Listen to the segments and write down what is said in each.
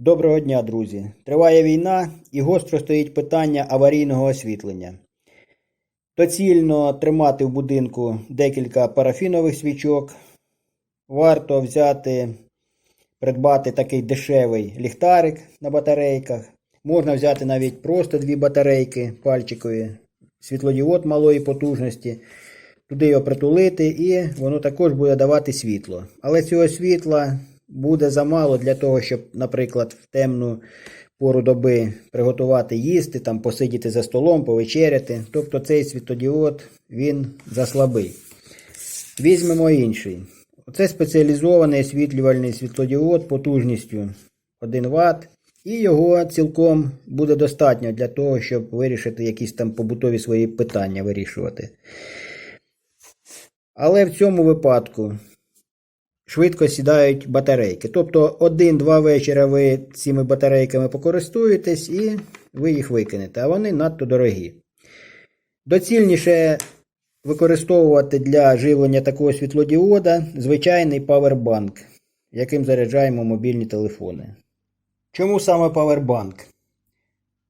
Доброго дня, друзі! Триває війна і гостро стоїть питання аварійного освітлення. Доцільно тримати в будинку декілька парафінових свічок. Варто взяти, придбати такий дешевий ліхтарик на батарейках. Можна взяти навіть просто дві батарейки пальчикові, світлодіод малої потужності. Туди його притулити і воно також буде давати світло. Але цього світла буде замало для того, щоб, наприклад, в темну пору доби приготувати їсти, там посидіти за столом, повечеряти. Тобто цей світлодіод він заслабий. Візьмемо інший. Це спеціалізований освітлювальний світлодіод потужністю 1 Вт. І його цілком буде достатньо для того, щоб вирішити якісь там побутові свої питання вирішувати. Але в цьому випадку швидко сідають батарейки. Тобто один-два вечора ви цими батарейками покористуєтесь і ви їх викинете, а вони надто дорогі. Доцільніше використовувати для живлення такого світлодіода звичайний павербанк, яким заряджаємо мобільні телефони. Чому саме павербанк?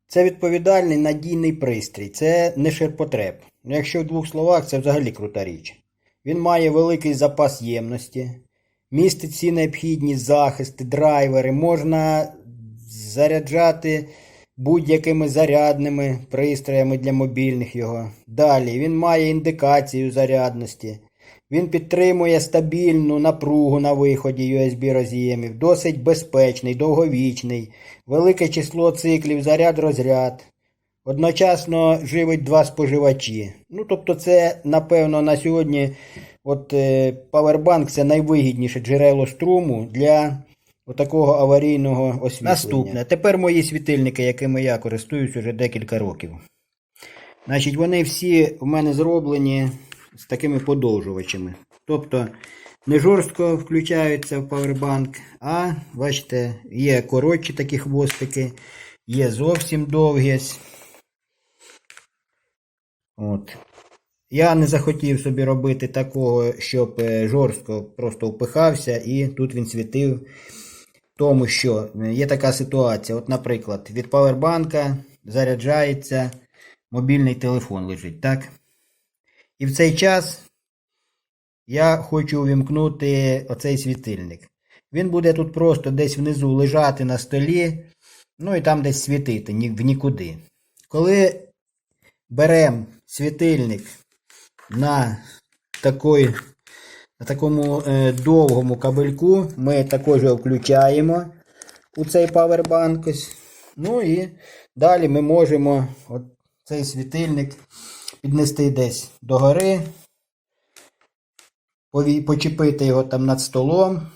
Це відповідальний надійний пристрій, це не ширпотреб. Ну, Якщо в двох словах, це взагалі крута річ. Він має великий запас ємності, містить всі необхідні захисти, драйвери, можна заряджати будь-якими зарядними пристроями для мобільних його. Далі він має індикацію зарядності. Він підтримує стабільну напругу на виході USB роз'ємів, досить безпечний, довговічний, велике число циклів заряд-розряд. Одночасно живить два споживачі. Ну, тобто, це, напевно, на сьогодні от, е, Powerbank це найвигідніше джерело струму для такого аварійного освітлення. Наступне. Тепер мої світильники, якими я користуюсь уже декілька років. Значить, вони всі в мене зроблені з такими подовжувачами. Тобто не жорстко включаються в Powerbank, а бачите, є коротші такі хвостики, є зовсім довгі. От. Я не захотів собі робити такого, щоб е, жорстко просто впихався і тут він світив. Тому що е, є така ситуація. От, наприклад, від павербанка заряджається мобільний телефон лежить, так? І в цей час я хочу увімкнути оцей світильник. Він буде тут просто десь внизу лежати на столі, ну і там десь світити в нікуди. Коли беремо світильник на, такой, на такому е, довгому кабельку, ми також включаємо у цей павербанк. Ну і далі ми можемо от цей світильник піднести десь догори, почепити його там над столом,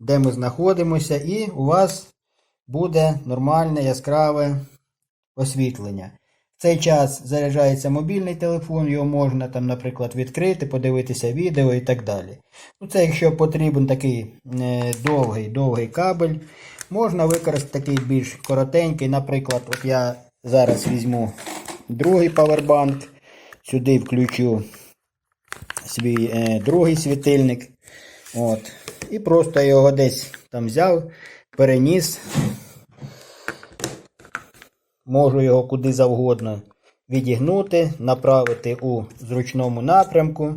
де ми знаходимося, і у вас буде нормальне яскраве освітлення. В цей час заряджається мобільний телефон, його можна там, наприклад, відкрити, подивитися відео і так далі. Ну, Це якщо потрібен такий е, довгий довгий кабель, можна використати такий більш коротенький. Наприклад, от я зараз візьму другий павербанк, сюди включу свій е, другий світильник. От, і просто його десь там взяв, переніс Можу його куди завгодно відігнути, направити у зручному напрямку.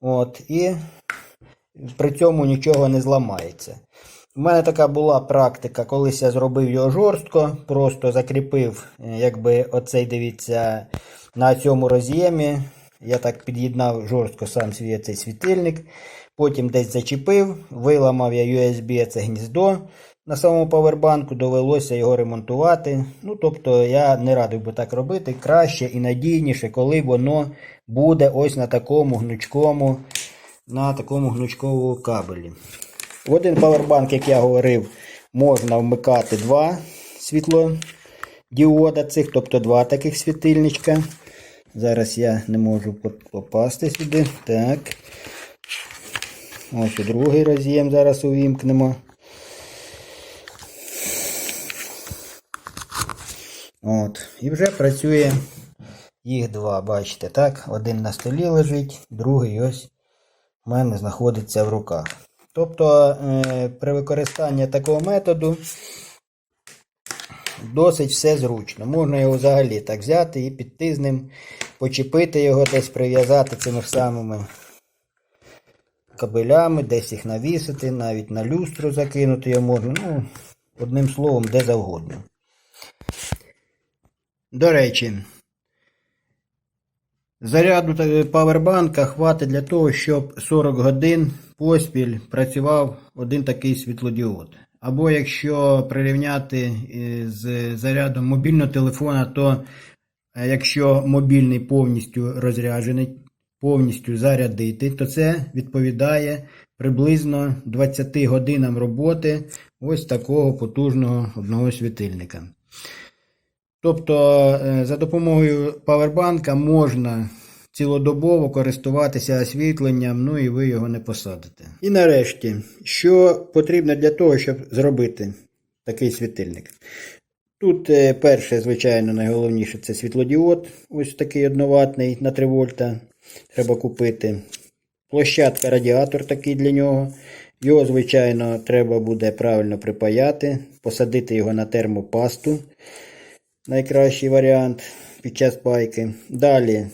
От, і при цьому нічого не зламається. У мене така була практика, колись я зробив його жорстко, просто закріпив, е, якби оцей, дивіться, на цьому роз'ємі. Я так під'єднав жорстко сам свій цей світильник. Потім десь зачепив, виламав я USB це гніздо на самому павербанку, довелося його ремонтувати. Ну, тобто я не радив би так робити. Краще і надійніше, коли воно буде ось на такому гнучкому, на такому гнучковому кабелі. В один павербанк, як я говорив, можна вмикати два світлодіода цих, тобто два таких світильничка. Зараз я не можу попасти сюди. Так. Ось і другий роз'єм зараз увімкнемо. От. І вже працює їх два, бачите, так? Один на столі лежить, другий ось у мене знаходиться в руках. Тобто е, при використанні такого методу досить все зручно. Можна його взагалі так взяти і піти з ним, почепити його, десь прив'язати цими самими кабелями, десь їх навісити, навіть на люстру закинути його можна. Ну, одним словом, де завгодно. До речі, заряду павербанка хватить для того, щоб 40 годин поспіль працював один такий світлодіод. Або якщо прирівняти е, з зарядом мобільного телефона, то е, якщо мобільний повністю розряджений, повністю зарядити, то це відповідає приблизно 20 годинам роботи ось такого потужного одного світильника. Тобто е, за допомогою павербанка можна цілодобово користуватися освітленням, ну і ви його не посадите. І нарешті, що потрібно для того, щоб зробити такий світильник? Тут е, перше, звичайно, найголовніше це світлодіод, ось такий одноватний на 3 вольта. Треба купити. Площадка радіатор такий для нього. Його, звичайно, треба буде правильно припаяти, посадити його на термопасту найкращий варіант під час пайки. Далі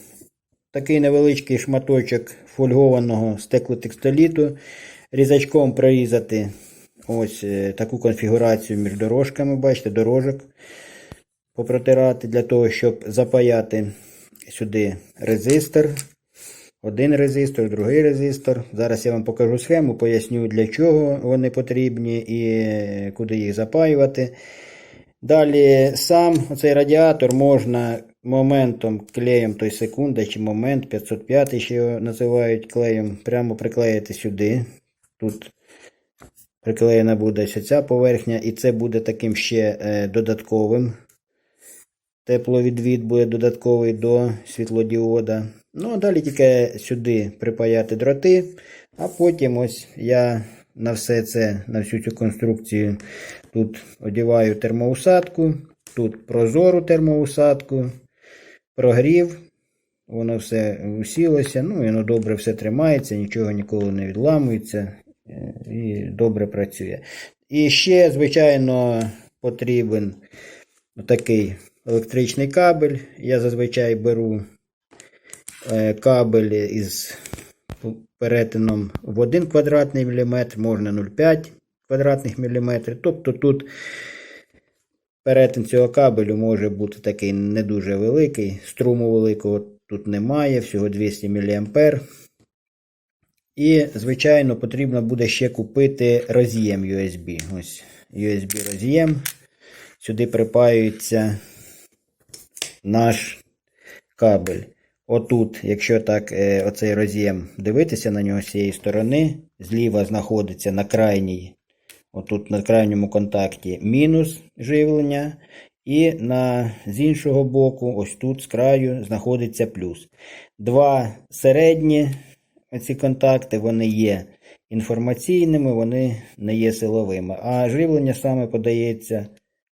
такий невеличкий шматочок фольгованого стеклотекстоліту. Різачком прорізати ось е, таку конфігурацію між дорожками, бачите, дорожок попротирати для того, щоб запаяти сюди резистор. Один резистор, другий резистор. Зараз я вам покажу схему, поясню для чого вони потрібні і е, куди їх запаювати. Далі сам цей радіатор можна моментом клеєм той секунда чи момент 505 ще його називають клеєм, прямо приклеїти сюди. Тут приклеєна буде ця поверхня, і це буде таким ще е, додатковим. Тепловідвід буде додатковий до світлодіода. Ну, а далі тільки сюди припаяти дроти, а потім ось я на все це, на всю цю конструкцію тут одіваю термоусадку, тут прозору термоусадку, прогрів, воно все усілося, ну воно добре все тримається, нічого ніколи не відламується е, і добре працює. І ще, звичайно, потрібен такий електричний кабель. Я зазвичай беру е, кабель із перетином в 1 квадратний міліметр, можна 0,5 квадратних міліметрів. Тобто тут перетин цього кабелю може бути такий не дуже великий. Струму великого тут немає, всього 200 мА. І, звичайно, потрібно буде ще купити роз'єм USB. Ось USB роз'єм. Сюди припаюється наш кабель. Отут, якщо так е, оцей роз'єм дивитися на нього з цієї сторони, зліва знаходиться на крайній, отут на крайньому контакті мінус живлення, і на, з іншого боку, ось тут з краю, знаходиться плюс. Два середні ці контакти вони є інформаційними, вони не є силовими. А живлення саме подається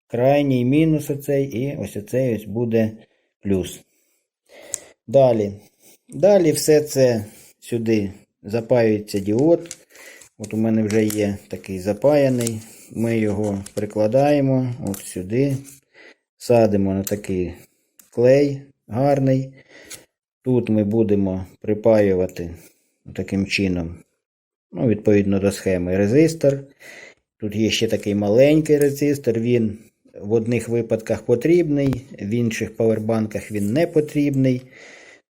крайній мінус оцей, і ось оцей ось буде плюс. Далі. Далі все це сюди запаюється діод. От у мене вже є такий запаяний. Ми його прикладаємо от сюди. Садимо на такий клей гарний. Тут ми будемо припаювати таким чином, ну, відповідно до схеми, резистор. Тут є ще такий маленький резистор, він в одних випадках потрібний, в інших павербанках він не потрібний.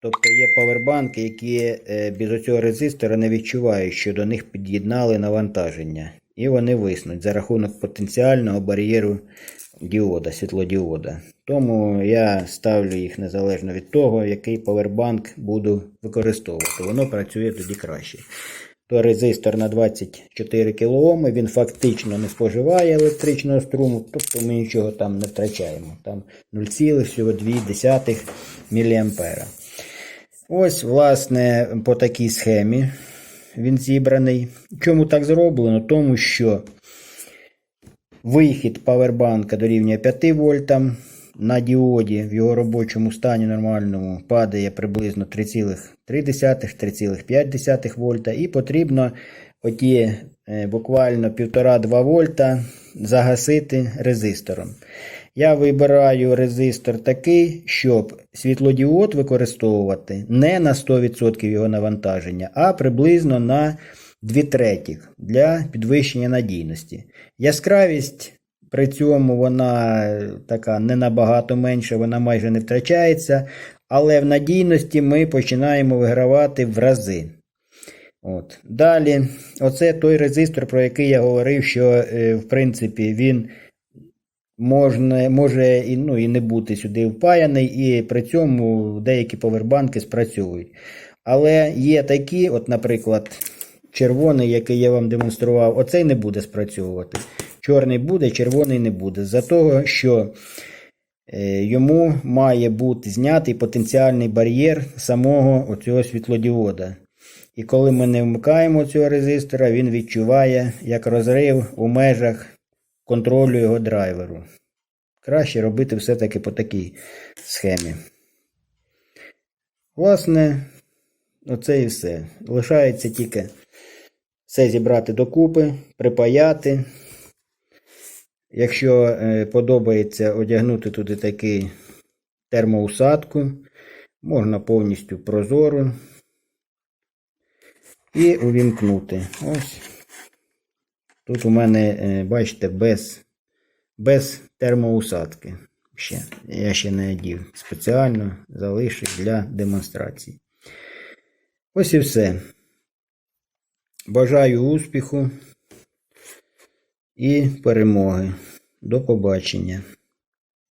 Тобто є павербанки, які е, без цього резистора не відчувають, що до них під'єднали навантаження. І вони виснуть за рахунок потенціального бар'єру діода, світлодіода. Тому я ставлю їх незалежно від того, який павербанк буду використовувати. Воно працює тоді краще. То резистор на 24 кОм, він фактично не споживає електричного струму, тобто ми нічого там не втрачаємо. Там 0,2 мА. Ось, власне, по такій схемі він зібраний. Чому так зроблено? Тому що вихід павербанка дорівнює 5 вольтам. На діоді в його робочому стані нормальному падає приблизно 3,3-3,5 вольта. І потрібно оті е, буквально 1,5-2 вольта загасити резистором. Я вибираю резистор такий, щоб світлодіод використовувати не на 100% його навантаження, а приблизно на 2 третіх для підвищення надійності. Яскравість при цьому вона е, така не набагато менша, вона майже не втрачається, але в надійності ми починаємо вигравати в рази. От. Далі, оце той резистор, про який я говорив, що е, в принципі він можна, може і, ну, і не бути сюди впаяний, і при цьому деякі повербанки спрацьовують. Але є такі, от, наприклад, червоний, який я вам демонстрував, оцей не буде спрацьовувати. Чорний буде, червоний не буде. За того, що е, йому має бути знятий потенціальний бар'єр самого оцього світлодіода. І коли ми не вмикаємо цього резистора, він відчуває як розрив у межах контролю його драйверу. Краще робити все-таки по такій схемі. Власне, оце і все. Лишається тільки все зібрати докупи, припаяти. Якщо е, подобається одягнути туди такий термоусадку, можна повністю прозору і увімкнути. Ось. Тут у мене, е, бачите, без, без термоусадки. Ще. Я ще не одів. Спеціально залишив для демонстрації. Ось і все. Бажаю успіху і перемоги. До побачення.